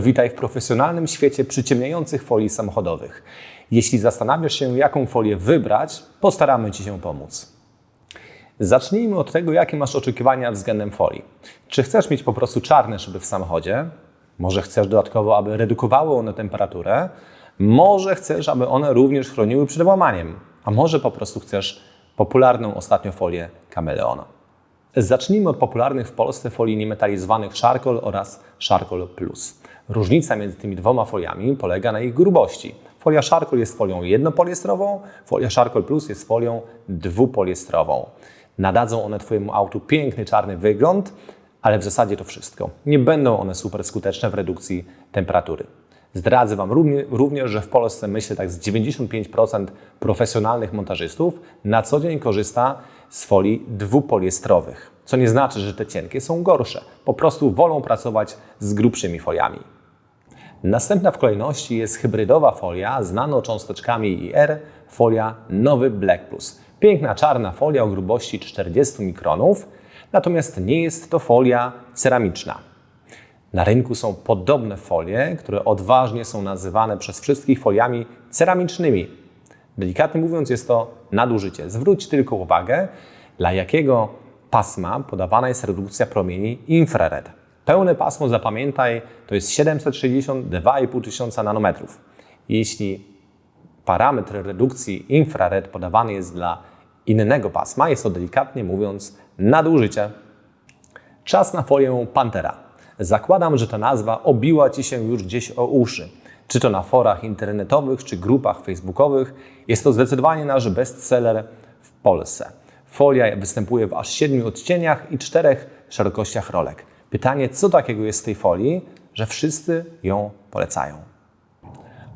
Witaj w profesjonalnym świecie przyciemniających folii samochodowych. Jeśli zastanawiasz się, jaką folię wybrać, postaramy Ci się pomóc. Zacznijmy od tego, jakie masz oczekiwania względem folii. Czy chcesz mieć po prostu czarne szyby w samochodzie? Może chcesz dodatkowo, aby redukowały one temperaturę? Może chcesz, aby one również chroniły przed włamaniem? A może po prostu chcesz popularną ostatnio folię Kameleona? Zacznijmy od popularnych w Polsce folii niemetalizowanych Charcoal oraz Charcoal Plus. Różnica między tymi dwoma foliami polega na ich grubości. Folia Charcoal jest folią jednopoliestrową, folia Charcoal Plus jest folią dwupoliestrową. Nadadzą one Twojemu autu piękny czarny wygląd, ale w zasadzie to wszystko. Nie będą one super skuteczne w redukcji temperatury. Zdradzę Wam równie- również, że w Polsce myślę tak z 95% profesjonalnych montażystów na co dzień korzysta z folii dwupoliestrowych. Co nie znaczy, że te cienkie są gorsze. Po prostu wolą pracować z grubszymi foliami. Następna w kolejności jest hybrydowa folia z nanocząsteczkami IR, folia Nowy Black Plus. Piękna czarna folia o grubości 40 mikronów, natomiast nie jest to folia ceramiczna. Na rynku są podobne folie, które odważnie są nazywane przez wszystkich foliami ceramicznymi. Delikatnie mówiąc, jest to nadużycie. Zwróć tylko uwagę, dla jakiego pasma podawana jest redukcja promieni infrared. Pełne pasmo, zapamiętaj, to jest 762,5 tysiąca nanometrów. Jeśli parametr redukcji infrared podawany jest dla innego pasma, jest to delikatnie mówiąc nadużycie. Czas na folię Pantera. Zakładam, że ta nazwa obiła Ci się już gdzieś o uszy. Czy to na forach internetowych, czy grupach facebookowych. Jest to zdecydowanie nasz bestseller w Polsce. Folia występuje w aż siedmiu odcieniach i czterech szerokościach rolek. Pytanie, co takiego jest w tej folii, że wszyscy ją polecają?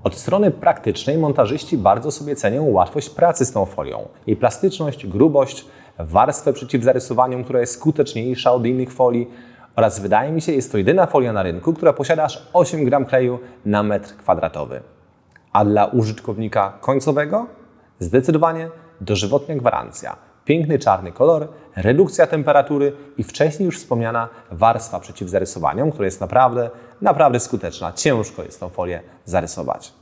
Od strony praktycznej montażyści bardzo sobie cenią łatwość pracy z tą folią. Jej plastyczność, grubość, warstwę przeciwzarysowaniom, która jest skuteczniejsza od innych folii oraz wydaje mi się, jest to jedyna folia na rynku, która posiada aż 8 gram kleju na metr kwadratowy. A dla użytkownika końcowego zdecydowanie dożywotnia gwarancja. Piękny czarny kolor, redukcja temperatury i wcześniej już wspomniana warstwa przeciwzarysowaniom, która jest naprawdę, naprawdę skuteczna. Ciężko jest tą folię zarysować.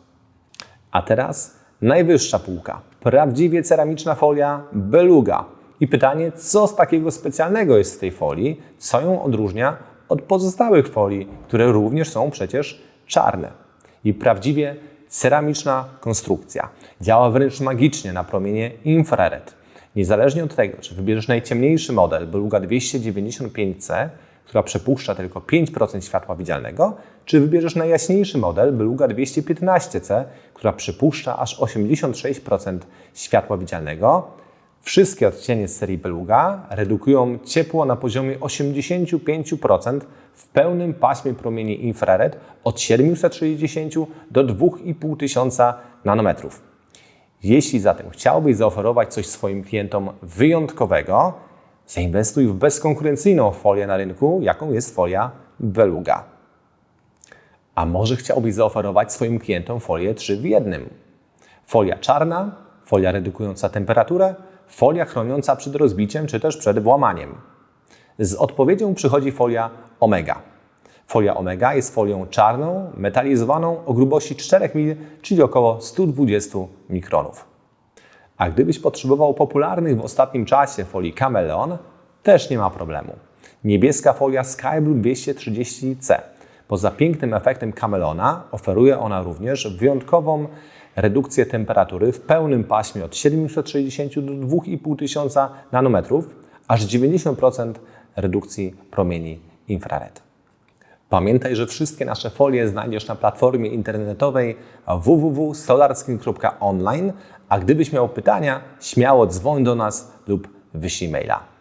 A teraz najwyższa półka. Prawdziwie ceramiczna folia Beluga. I pytanie, co z takiego specjalnego jest w tej folii, co ją odróżnia od pozostałych folii, które również są przecież czarne. I prawdziwie ceramiczna konstrukcja. Działa wręcz magicznie na promienie infrared. Niezależnie od tego, czy wybierzesz najciemniejszy model Beluga 295C, która przepuszcza tylko 5% światła widzialnego, czy wybierzesz najjaśniejszy model Beluga 215C, która przepuszcza aż 86% światła widzialnego, wszystkie odcienie z serii Beluga redukują ciepło na poziomie 85% w pełnym paśmie promieni infrared od 760 do 2500 nanometrów. Jeśli zatem chciałbyś zaoferować coś swoim klientom wyjątkowego, zainwestuj w bezkonkurencyjną folię na rynku, jaką jest folia Beluga. A może chciałbyś zaoferować swoim klientom folię 3 w jednym? Folia czarna, folia redukująca temperaturę, folia chroniąca przed rozbiciem czy też przed włamaniem. Z odpowiedzią przychodzi folia Omega. Folia Omega jest folią czarną, metalizowaną o grubości 4 mm, czyli około 120 mikronów. A gdybyś potrzebował popularnych w ostatnim czasie folii Cameleon, też nie ma problemu. Niebieska folia Skyblue 230C. Poza pięknym efektem Camelona oferuje ona również wyjątkową redukcję temperatury w pełnym paśmie od 760 do 2500 nanometrów, aż 90% redukcji promieni infrared. Pamiętaj, że wszystkie nasze folie znajdziesz na platformie internetowej www.solarskin.online, a gdybyś miał pytania, śmiało dzwoń do nas lub wyślij maila.